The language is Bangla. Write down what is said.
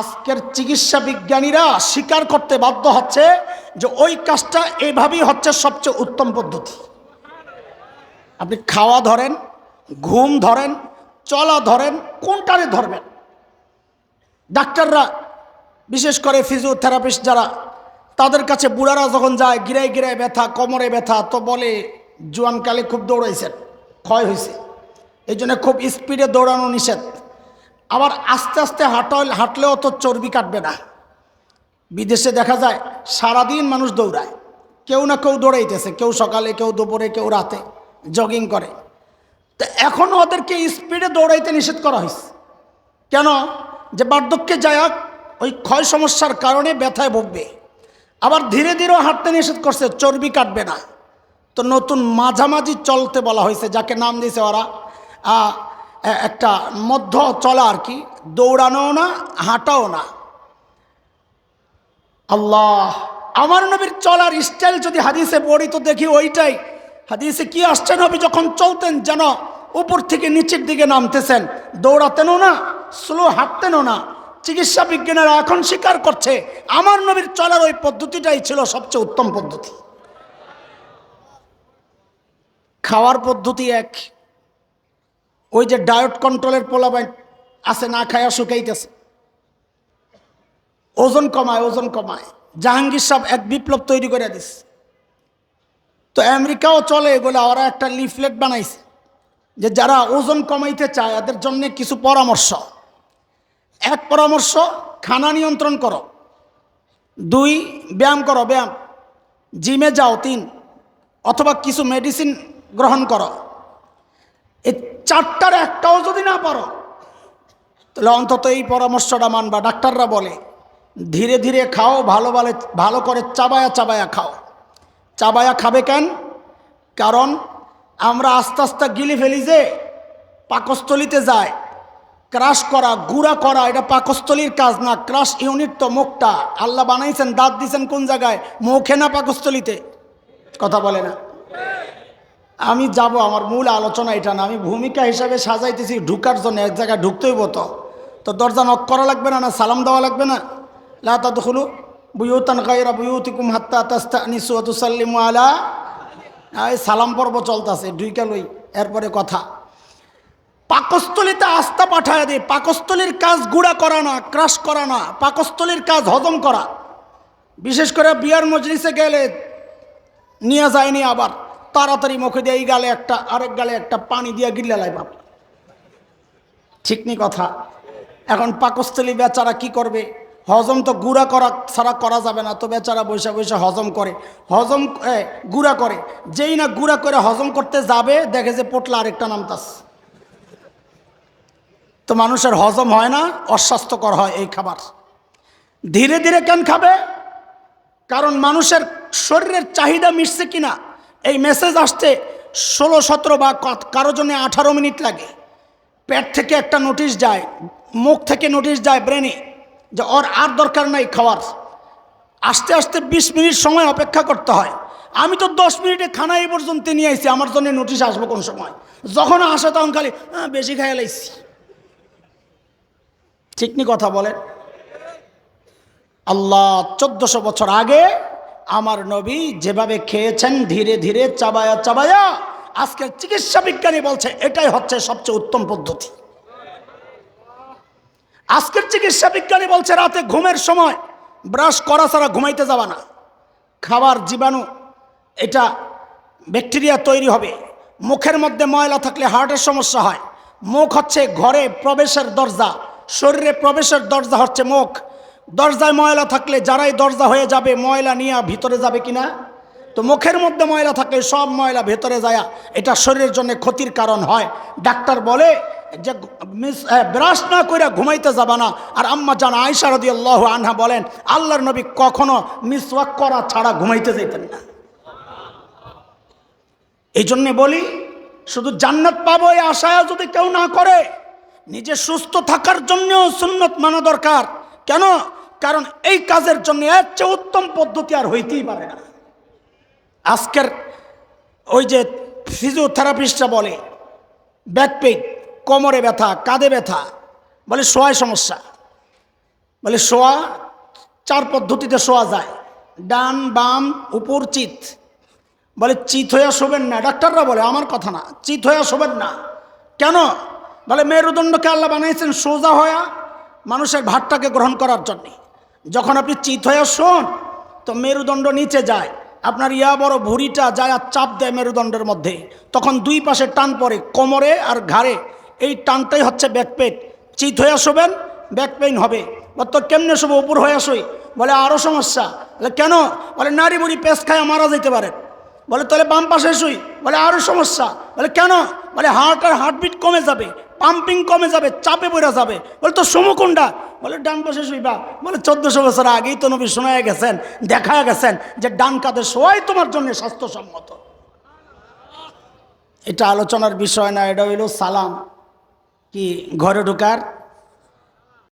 আজকের চিকিৎসা বিজ্ঞানীরা স্বীকার করতে বাধ্য হচ্ছে যে ওই কাজটা এইভাবেই হচ্ছে সবচেয়ে উত্তম পদ্ধতি। আপনি খাওয়া ধরেন, ঘুম ধরেন, চলা ধরেন, কোনটারে ধরবেন? ডাক্তাররা, বিশেষ করে ফিজিওথেরাপিস্ট যারা, তাদের কাছে বুড়ারা যখন যায়, গিরায় গিরায় ব্যথা, কোমরে ব্যথা, তো বলে, জোয়ানকালে খুব দৌড়াইছেন, ক্ষয় হয়েছে এই জন্য খুব স্পিডে দৌড়ানো নিষেধ। আবার আস্তে আস্তে হাঁটল হাঁটলেও তো চর্বি কাটবে না। বিদেশে দেখা যায় সারাদিন মানুষ দৌড়ায়। কেউ না কেউ দৌড়াইতেছে, কেউ সকালে, কেউ দুপুরে, কেউ রাতে জগিং করে। তো এখন ওদেরকে স্পিডে দৌড়াইতে নিষেধ করা হয়েছে কেন? যে বার্ধক্যে যায় ওই ক্ষয় সমস্যার কারণে ব্যথায় ভুগবে। আবার ধীরে ধীরে হাঁটতে নিষেধ করছে, চর্বি কাটবে না। তো নতুন মাঝামাঝি চলতে বলা হয়েছে যাকে নাম দিয়েছে ওরা একটা মধ্য চলা আর কি দৌড়ানো না, হাঁটাও না। আল্লাহ, আমার নবীর চলার স্টাইল যদি হাদিসে পড়ি, তো দেখি ওইটাই। হাদিসে কি আসছে নবী, যখন চলতেন যেন উপর থেকে নিচের দিকে নামতেছেন, দৌড়াতেনও না স্লো হাঁটতেনও না। চিকিৎসা বিজ্ঞানীরা এখন স্বীকার করছে, আমার নবীর চলার ওই পদ্ধতিটাই ছিল সবচেয়ে উত্তম পদ্ধতি। খাওয়ার পদ্ধতি এক ওই যে ডায়েট কন্ট্রোলের পোলাবাইন আছে, না খায়া শুকাইতেছে। ওজন কমায় ওজন কমায়। জাহাঙ্গীর সাহেব এক বিপ্লব তৈরি করে দিস তো আমেরিকাও চলে এগুলো, ওরা একটা লিফলেট বানাইছে যে যারা ওজন কমাইতে চায়, এদের জন্য কিছু পরামর্শ। এক পরামর্শ, খানা নিয়ন্ত্রণ করো। দুই, ব্যায়াম করো, ব্যায়াম। জিমে যাও, তিন। অথবা কিছু মেডিসিন গ্রহণ করো। চারটার একটাও যদি না পারো, তাহলে অন্তত এই পরামর্শটা মানবা। ডাক্তাররা বলে, ধীরে ধীরে খাও, ভালো ভালো ভালো করে চাবায়া চাবায়া খাও। চাবায়া খাবে কেন? কারণ আমরা আস্তে আস্তে গিলে ফেলি যে, পাকস্থলিতে যায়, ক্রাশ করা, গুড়া করা, এটা পাকস্থলীর কাজ না, ক্রাশ ইউনিট তো মুখটা। আল্লাহ বানাইছেন, দাঁত দিছেন কোন জায়গায়? মুখে না পাকস্থলিতে? কথা বলে না। আমি যাব, আমার মূল আলোচনা এটা না। আমি ভূমিকা হিসাবে সাজাইতেছি, ঢুকার জন্য এক জায়গায় ঢুকতেই হতো তো। দরজা নক করা লাগবে না না সালাম দেওয়া লাগবে না? লাতা দখলু বুয়ুতান গাইরা বুয়ুতিকুম হাত্তা তাস্তা নিসু তুসাল্লিমু আলা এই সালাম পর্ব চলতেছে, ঢুইকা লই, এরপরে কথা। পাকস্থলিতে আস্থা পাঠায় দে, পাকস্থলীর কাজ গুঁড়া করা না, ক্রাশ করা না, পাকস্থলীর কাজ হজম করা। বিশেষ করে বিয়ার মজলিসে গেলে নিয়ে যায়নি আবার। তাড়াতাড়ি মুখে দিয়ে এই গালে একটা, আরেক গালে একটা পানি দিয়ে গিল্লা লাই বাপ। ঠিক নি কথা। এখন পাকস্থলী বেচারা কি করবে? হজম তো গুঁড়া করা ছাড়া করা যাবে না। তো বেচারা বৈশা বৈশা হজম করে। হজম গুঁড়া করে। যেই না গুঁড়া করে হজম করতে যাবে, দেখে যে পোটলা আরেকটা নামতাস তো মানুষের হজম হয় না, অস্বাস্থ্যকর হয় এই খাবার। ধীরে ধীরে কেন খাবে? কারণ মানুষের শরীরের চাহিদা মিটছে কিনা? এই মেসেজ আসতে ষোলো সতেরো বা কারও জন্য আঠারো মিনিট লাগে। পেট থেকে একটা নোটিশ যায় মুখ থেকে নোটিশ যায় ব্রেনে যে ওর আর দরকার নাই খাওয়ার। আস্তে আস্তে বিশ মিনিট সময় অপেক্ষা করতে হয়। আমি তো দশ মিনিটে খানা এই পর্যন্ত নিয়ে আইছি আমার জন্য নোটিশ আসব কোন সময়? যখন আসে তখন খালি "হ্যাঁ, বেশি খাই লাইছি। ঠিক নি কথা বলেন? আল্লাহ চোদ্দশো বছর আগে আমার নবী যেভাবে খেয়েছেন, ধীরে ধীরে চাবায়া চাবায়া আজকের চিকিৎসা বিজ্ঞানী বলছে, এটাই হচ্ছে সবচেয়ে উত্তম পদ্ধতি। আজকের চিকিৎসা বিজ্ঞানী বলছে, রাতে ঘুমের সময় ব্রাশ করা ছাড়া ঘুমাইতে যাবা না। খাবার জীবাণু, এটা ব্যাকটেরিয়া তৈরি হবে। মুখের মধ্যে ময়লা থাকলে হার্টের সমস্যা হয়। মুখ হচ্ছে ঘরে প্রবেশের দরজা, শরীরে প্রবেশের দরজা হচ্ছে মুখ। দরজায় ময়লা থাকলে যারাই দরজা হয়ে যাবে, ময়লা নিয়ে ভিতরে যাবে কিনা? তো মুখের মধ্যে ময়লা থাকলে সব ময়লা ভেতরে যায়, এটা শরীরের জন্য ক্ষতির কারণ হয়। ডাক্তার বলে যে ব্রাশ না করে ঘুমাইতে যাবা না। আর আম্মা জান আয়সা রদি আল্লাহ আনহা বলেন, আল্লাহর নবী কখনো মিসওয়াক করা ছাড়া ঘুমাইতে যেতেন না। এই জন্যে বলি, শুধু জান্নাত পাবো এই আশায় যদি কেউ না করে, নিজে সুস্থ থাকার জন্যও সুন্নত মানা দরকার। কেন? কারণ এই কাজের জন্য এর চেয়ে উত্তম পদ্ধতি আর হইতেই পারে না। আজকের ওই যে ফিজিওথেরাপিস্টরা বলে, ব্যাক পেইন, কোমরে ব্যথা, কাঁধে ব্যথা। বলে সোয়াই সমস্যা। বলে, শোয়া, চার পদ্ধতিতে শোয়া যায়। ডান, বাম, উপর, চিত। বলে, চিত হইয়া শোবেন না। ডাক্তাররা বলে, আমার কথা না, চিত হইয়া শোবেন না। কেন? বলে, মেরুদণ্ডকে আল্লাহ বানিয়েছেন সোজা হইয়া মানুষের ভাতটাকে গ্রহণ করার জন্যে। যখন আপনি চিত হয়ে শোন তো মেরুদণ্ড নিচে যায়। আপনার ইয়া বড় ভুঁড়িটা যায় আর চাপ দেয় মেরুদণ্ডের মধ্যে। তখন দুই পাশে টান পড়ে, কোমরে আর ঘাড়ে। এই টানটাই হচ্ছে ব্যাকপেট চিত হয়ে শোবেন ব্যাক পেইন হবে। বা তো কেমনে শোবো উপর হয়ে আসই? বলে আরও সমস্যা। বলে, কেন? বলে, নারী বুড়ি পেস খায় মারা যেতে পারে। বলে, তাহলে বাম পাশে শুই বলে আরও সমস্যা। বলে, কেন? বলে, হার্ট আর হার্টবিট কমে যাবে, পাম্পিং কমে যাবে, চাপে পড়ে যাবে। বলে তো সমুকুণ্ডা বলে, ডান পাশে শুইবা। বলে, চোদ্দশো বছর আগেই তো নবী শোনা গেছেন দেখা গেছেন যে ডান কাঁধে শোয়াই তোমার জন্য স্বাস্থ্যসম্মত। এটা আলোচনার বিষয় না, এটা হইল সালাম। কি, ঘরে ঢোকার